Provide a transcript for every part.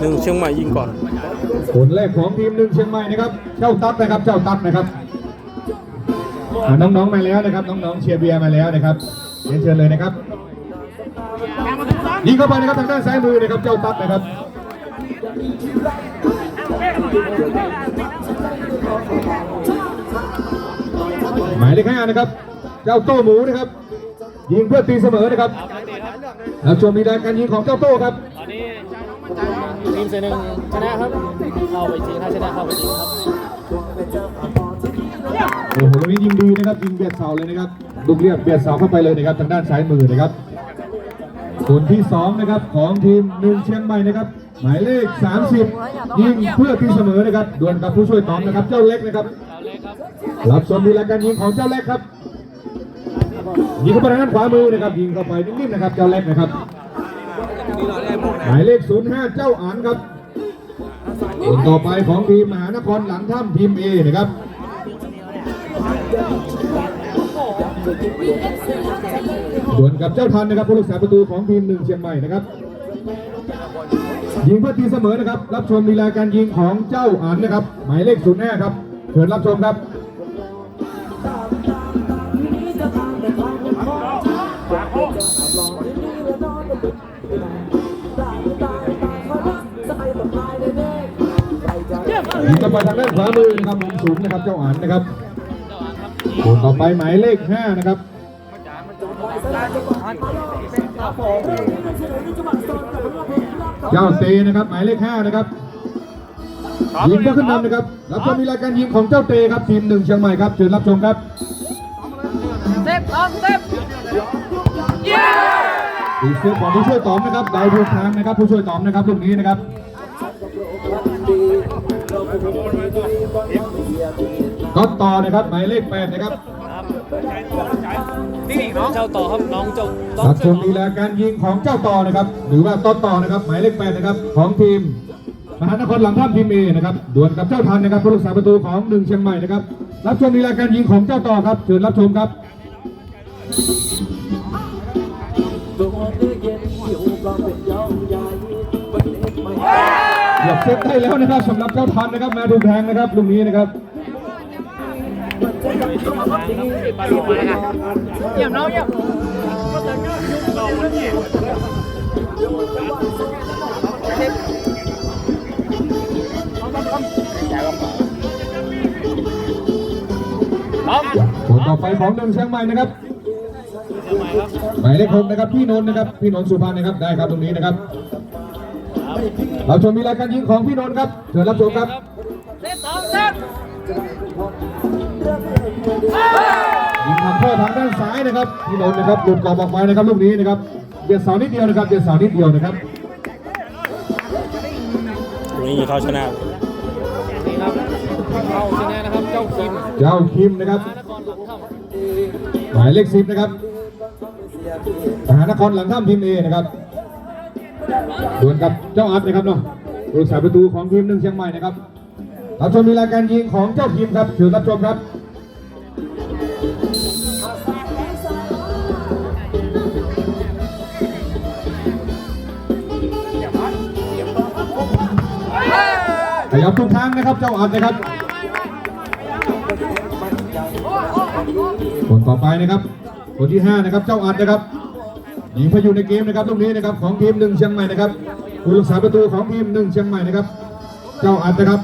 หนึ่งเชียงใหม่ยิงก่อนคนแรกของทีมหนึ่งเชียงใหม่นะครับ เจ้าตั๊ดนะครับ เจ้าตั๊ดนะครับน้องๆมาแล้วนะครับ น้องๆเชียร์เบียร์มาแล้วนะครับเรียนเชิญเลยนะครับยิงเข้าไปนะครับทางด้านซ้ายมือนะครับ เจ้าตั๊ดนะครับหมายเลขห้านะครับ เจ้าโต้หมูนะครับ ยิงเพื่อตีเสมอนะครับแล้วชมมีแรงการยิงของเจ้าโต้ครับตอนนี้ ทีมเซนึงชนะครับ เข้าไปจริงถ้าชนะเข้าไปจริงครับโอ้โหตรงนี้ยิงดีนะครับยิงเบียดเสาเลยนะครับลูกเรียบเบียดเสาเข้าไปเลยนะครับทางด้านซ้ายมือนะครับส่วนที่สองนะครับของทีมหนึ่งเชียงใหม่นะครับ หมายเลข 30 ยิงเพื่อตีเสมอนะครับดวลกับผู้ช่วยตอมนะครับ เจ้าเล็กนะครับเอาเลยครับรับชมดีแลการยิงของเจ้าเล็กครับยิงเข้าไปทางด้านขวามือนะครับ ยิงเข้าไปนิ่มๆนะครับ เจ้าเล็กนะครับ หมายเลข 05 เจ้าอันครับคนต่อไปของทีมมหานครหลังถ้ำทีมเอนะครับส่วนกับเจ้าทันนะครับผู้รักษาประตูของทีมหนึ่งเชียงใหม่นะครับยิงเพื่อตีเสมอนะครับ รับชมลีลาการยิงของเจ้าอันนะครับ หมายเลขศูนย์ห้าครับเชิญรับชมครับ ยิงต่อไปทางด้านขวามือนะครับมุมสูงนะครับเจ้าอันนะครับคนต่อไปหมายเลขห้านะครับเจ้าเตนะครับหมายเลขห้านะครับยิงเพื่อขึ้นนำนะครับรับชมมีรายการยิงของเจ้าเตครับทีมหนึ่งเชียงใหม่ครับเชิญรับชมครับเซฟตอมเซฟตีเสื้อของผู้ช่วยตอมนะครับดาวดวงทางนะครับผู้ช่วยตอมนะครับลูกนี้นะครับ ก็ต่อนะครับหมายเลขแปดนะครับเจ้าต่อครับน้องเจ้าต้อสังดส่วนดีแลการยิงของเจ้าต่อนะครับ หรือว่าต้นต่อนะครับ หมายเลขแปดนะครับ ของทีมมหานครหลังท่ามทีมเอนะครับดวลกับเจ้าทันนะครับผู้รักษาประตูของหนึ่งเชียงใหม่นะครับ รับชมดีแลการยิงของเจ้าต่อครับเชิญรับชมครับเหยียบเซฟได้แล้วนะครับสำหรับเจ้าทันนะครับมาดูแทงนะครับลูกนี้นะครับ เยี่ยมน้องเยี่ยมคนต่อไปของหนึ่งเชียงใหม่นะครับหมายเลขหกนะครับพี่นนท์นะครับพี่นนท์สุพรรณนะครับได้ครับตรงนี้นะครับเราชมมีรายการยิงของพี่นนท์ครับเชิญรับชมครับเซฟตอมเซฟ ยิงทางข้อทางด้านซ้ายนะครับพี่นนท์นะครับหลุดกรอบออกไปนะครับลูกนี้นะครับเบียดเสานิดเดียวนะครับเบียดเสานิดเดียวนะครับตรงนี้ยิงเขาชนะนี่ครับเข้าชนะนะครับเจ้าคิมเจ้าคิมนะครับนครหลวงท่าหมายเลขสิบนะครับทหารนครหลังถ้ำทีมเอนะครับดวลกับเจ้าอัดนะครับเนาะผู้รักษาประตูของทีมหนึ่งเชียงใหม่นะครับรับชมมีรายการยิงของเจ้าคิมครับเชิญรับชมครับ ยับทุกทางนะครับเจ้าอัดนะครับคนต่อไปนะครับ คนที่ 5 นะครับ เจ้าอัดนะครับยิงพายุในเกมนะครับตรงนี้นะครับของทีมหนึ่งเชียงใหม่นะครับผู้รักษาประตูของทีมหนึ่งเชียงใหม่นะครับ เจ้าอัดนะครับ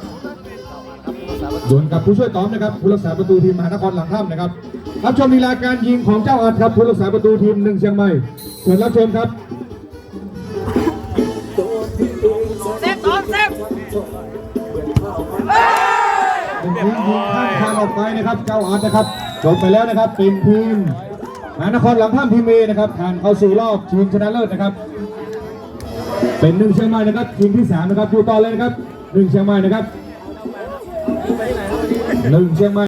ดวลกับผู้ช่วยตอมนะครับผู้รักษาประตูทีมมหานครหลังถ้ำนะครับรับชมลีลาการยิงของเจ้าอัดครับผู้รักษาประตูทีมหนึ่งเชียงใหม่เชิญรับชมครับ เป็นทีมยิงข้ามทางออกไปนะครับ เจ้าอาร์ตนะครับจบไปแล้วนะครับเป็นทีมมหานครหลังท่ามทีมเอนะครับผ่านเข้าสู่รอบชิงชนะเลิศนะครับ เป็นหนึ่งเชียงใหม่นะครับทีมที่สามนะครับอยู่ต่อเลยนะครับหนึ่งเชียงใหม่นะครับหนึ่งเชียงใหม่